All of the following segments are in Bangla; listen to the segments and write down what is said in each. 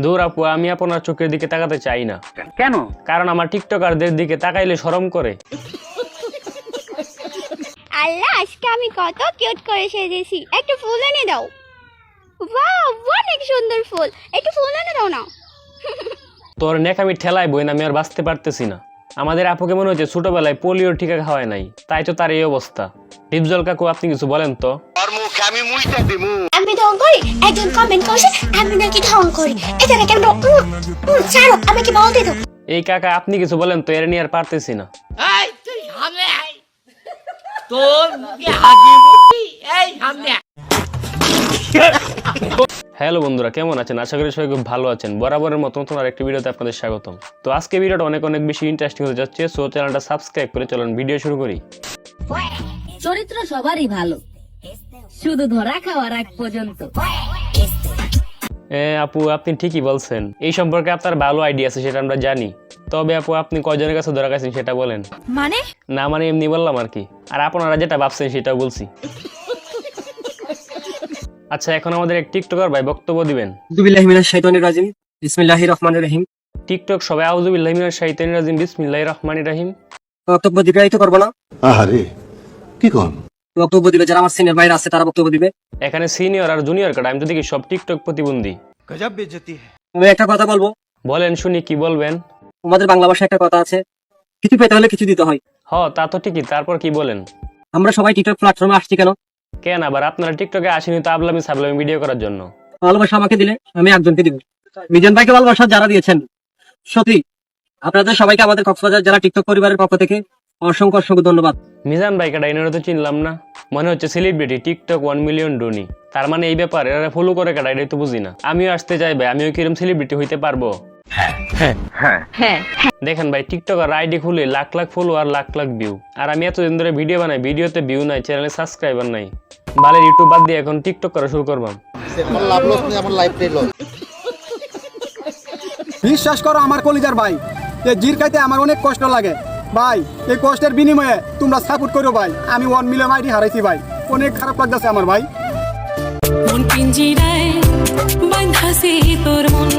দূর আপু আমি আপনার চোখের দিকে তাকাতে চাই না। কেন? কারণ আমার টিকটকারদের দিকে তাকাইলে শরম করে। আল্লাহ আজকে আমি কত কিউট করে সেজেছি। একটু ফুল এনে দাও। বাহ অনেক সুন্দর ফুল। একটু ফুল এনে দাও না। তোর নেক আমি ঠেলাই বই না আমি আর বাঁচতে পারতেছি না। আমাদের আপুকে মনে হচ্ছে ছোটবেলায় পোলিওর টিকা খাওয়ায় নাই। তাই তো তার এই অবস্থা। ডিপজল কাকু আপনি কিছু বলেন তো? আমি মুইটা দিমু। আমি ঢং করি? একজন কমেন্ট করছে আমি নাকি ঢং করি। এটা নাকি উম, ছাড়ো আমি কি বলতে তো এই কাকা আপনি কিছু বলেন তো এর নিয়ে আর পারতেছি না। এই তুই সামনে আয়। তোর মুখে হাসি মুখি এই সামনে হ্যালো বন্ধুরা কেমন আছেন? আশা করি সবাই খুব ভালো আছেন। বরাবরের মতো নতুন আরেকটি ভিডিওতে আপনাদের স্বাগতম। তো আজকে ভিডিওটা অনেক অনেক বেশি ইন্টারেস্টিং হতে যাচ্ছে সো চ্যানেলটা সাবস্ক্রাইব করে চলুন ভিডিও শুরু করি। চরিত্র সবারই ভালো। শুধু ধরা খাওয়ার আগ পর্যন্ত। এ, আপু আপনি ঠিকই বলছেন। এই সম্পর্কে আপনার ভালো আইডিয়া আছে সেটা আমরা জানি। তবে আপু আপনি কয়জনের কাছে ধরা গেছেন সেটা বলেন। মানে? না মানে এমনি বললাম আর কি। আর আপনারা যেটা ভাবছেন সেটাও বলছি। আচ্ছা এখন আমাদের এক টিকটকার ভাই বক্তব্য দিবেন। দুবিল্লাহি মিনাশ শাইতানির রাজিম। বিসমিল্লাহির রহমানির রহিম। টিকটক সবাই আউযুবিল্লাহি মিনাশ শাইতানির রাজিম বিসমিল্লাহির রহমানির রহিম। বক্তব্য দীর্ঘায়িত করব না। আহারে কি কন? বক্তব্য দিবে যারা আমার সিনিয়র ভাইরা আছে তারা বক্তব্য দিবে। এখানে সিনিয়র আর জুনিয়র কাটা আমি তো দেখি সব টিকটক প্রতিবন্ধী। গজব বেজতি আমি একটা কথা বলব। বলেন শুনি কি বলবেন? আমাদের বাংলা ভাষায় একটা কথা আছে কিছু পেতে হলে কিছু দিতে হয়। হ তা তো ঠিকই তারপর কি বলেন? আমরা সবাই টিকটক প্ল্যাটফর্মে আসছি কেন? কেন আবার আপনারা টিকটকে আসেনি তো আবলামি সাবলামি ভিডিও করার জন্য? ভালোবাসা আমাকে দিলে আমি একজনকে দিব। মিজান ভাইকে ভালোবাসা যারা দিয়েছেন সত্যি আপনাদের সবাইকে আমাদের কক্সবাজার যারা টিকটক পরিবারের পক্ষ থেকে অসংখ্য অসংখ্য ধন্যবাদ। মিজান ভাই কাটা এনারা তো চিনলাম না। মনে হচ্ছে সেলিব্রিটি টিকটক ওয়ান মিলিয়ন ডোনি তার মানে এই ব্যাপার এরা ফলো করে কাটা এটাই তো বুঝি না। আমিও আসতে চাই ভাই আমিও কিরম সেলিব্রিটি হইতে পারব? হ্যাঁ। দেখেন ভাই টিকটকার আইডি খুলে লাখ লাখ ফলোয়ার লাখ লাখ ভিউ আর আমি এতদিন ধরে ভিডিও বানাই ভিডিওতে ভিউ নাই চ্যানেলে সাবস্ক্রাইবার নাই। বালের ইউটিউব বাদ দিয়ে এখন টিকটক করা শুরু করবাম। বিশ্বাস করো আমার কলিজার ভাই। এই জির খাইতে আমার অনেক কষ্ট লাগে। ভাই এই কষ্টের বিনিময়ে তোমরা সাপোর্ট করো ভাই। আমি ওয়ান মিলিয়ন আইডি হারাইছি ভাই। অনেক খারাপ লাগতেছে আমার ভাই। মন পিঞ্জিরায় বাঁধাছে তোর মন।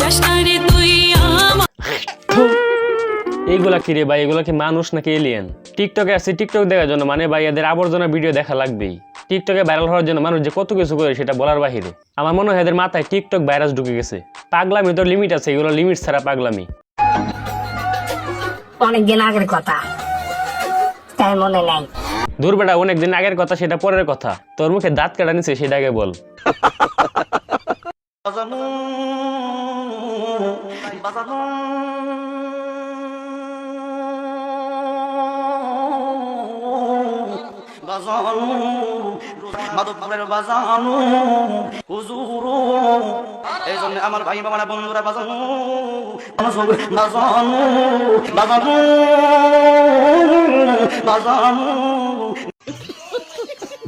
যাস তুই আমার এইগুলা কি রে ভাই? এগুলা কি মানুষ নাকি এলিয়েন টিকটকে আসছে টিকটক দেখার জন্য মানে ভাই এদের আবর্জনা ভিডিও দেখা লাগবেই। টিকটকে ভাইরাল হওয়ার জন্য মানুষ যে কত কিছু করে সেটা বলার বাহিরে। আমার মনে হয় এদের মাথায় টিকটক ভাইরাস ঢুকে গেছে। পাগলামি তো লিমিট আছে এগুলো লিমিট ছাড়া পাগলামি। অনেকদিন আগের কথা। তাই মনে নাই। দূর বেটা অনেকদিন আগের কথা সেটা পরের কথা। তোর মুখে দাঁত কাটা নিছে সেটা আগে বল। মাধবপুরের বাজানো। হুজুরু এই জন্য আমার ভাই বাবারা বন্ধুরা বাজানো। বাজানো বাজানো বাজানো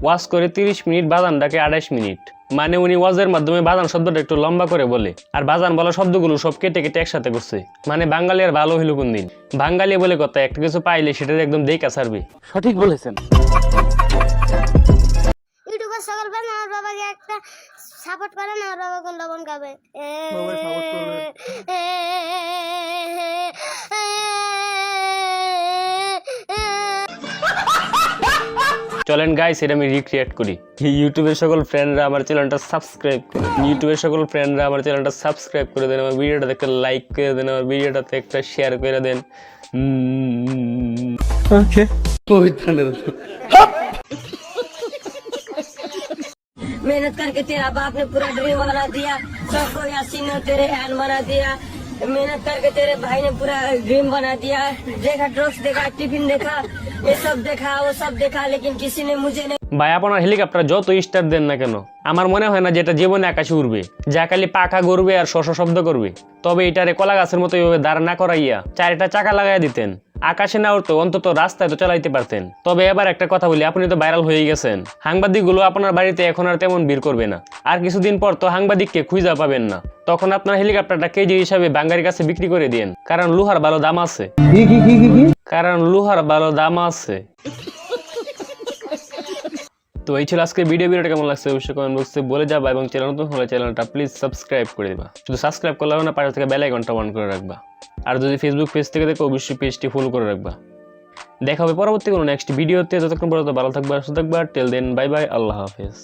ওয়াজ করে তিরিশ মিনিট বাজান ডাকে আড়াইশ মিনিট। মানে উনি ওয়াজের মাধ্যমে বাজান শব্দটা একটু লম্বা করে বলে। আর বাজান বলা শব্দগুলো সব কেটে কেটে একসাথে করছে। মানে বাঙালি আর ভালো হইল কোন দিন বাঙালি বলে কথা একটা কিছু পাইলে সেটা একদম দেখা সারবে সঠিক বলেছেন। সকালবেলা আমার বাবাকে একটা সাপোর্ট করে না আমার বাবা কোন লবণ খাবে চলেন গাইস এটা আমি রিক্রিয়েট করি ইউটিউবের সকল ফ্রেন্ডরা আমার চ্যানেলটা সাবস্ক্রাইব করে ইউটিউবের সকল ফ্রেন্ডরা আমার চ্যানেলটা সাবস্ক্রাইব করে দেন আমার ভিডিওটাতে একটা লাইক করে দেন আমার ভিডিওটাতে একটা শেয়ার করে দেন উম, मेहनत करके तेरा बाप ने पूरा ड्रीम बना दिया सबको यासीन ने तेरे हैन बना दिया मेहनत करके तेरे भाई ने पूरा ड्रीम बना दिया देखा ड्रग्स देखा टिफिन देखा ये सब देखा वो सब देखा लेकिन किसी ने मुझे नहीं ভাই আপনার হেলিকপ্টার যত স্টার দেন না কেন আমার মনে হয় না যেটা জীবনে আকাশে উড়বে যা খালি পাখা গড়বে আর শশ শব্দ করবে তবে এটারে কলা গাছের মতো এইভাবে দাঁড় না করাইয়া চারটা চাকা লাগাই দিতেন আকাশে না উঠতো অন্তত রাস্তায় তো চালাইতে পারতেন। তবে এবার একটা কথা বলি আপনি তো ভাইরাল হয়ে গেছেন। সাংবাদিকগুলো আপনার বাড়িতে এখন আর তেমন ভিড় করবে না। আর কিছুদিন পর তো সাংবাদিককে খুঁজা পাবেন না। তখন আপনার হেলিকপ্টারটা কেজি হিসাবে বাঙ্গারির কাছে বিক্রি করে দিন কারণ লোহার ভালো দাম আছে। কারণ লোহার ভালো দাম আছে। তো এই ছিল আজকে ভিডিও ভিডিওটা কেমন লাগছে অবশ্যই কমেন্ট বক্সে বলে যাবা এবং চ্যানেল নতুন হলে চ্যানেলটা প্লিজ সাবস্ক্রাইব করে দিবা। শুধু সাবস্ক্রাইব করলে হবে না পাশে থেকে বেল আইকনটা অন করে রাখবা। আর যদি ফেসবুক পেজ থেকে দেখো, অবশ্যই পেজটি ফলো করে রাখবা। দেখা হবে পরবর্তী কোনো নেক্সট ভিডিওতে যতক্ষণ পর্যন্ত ভালো থাকবা, সুস্থ থাকবা টেল দেন বাই বাই আল্লাহ হাফেজ।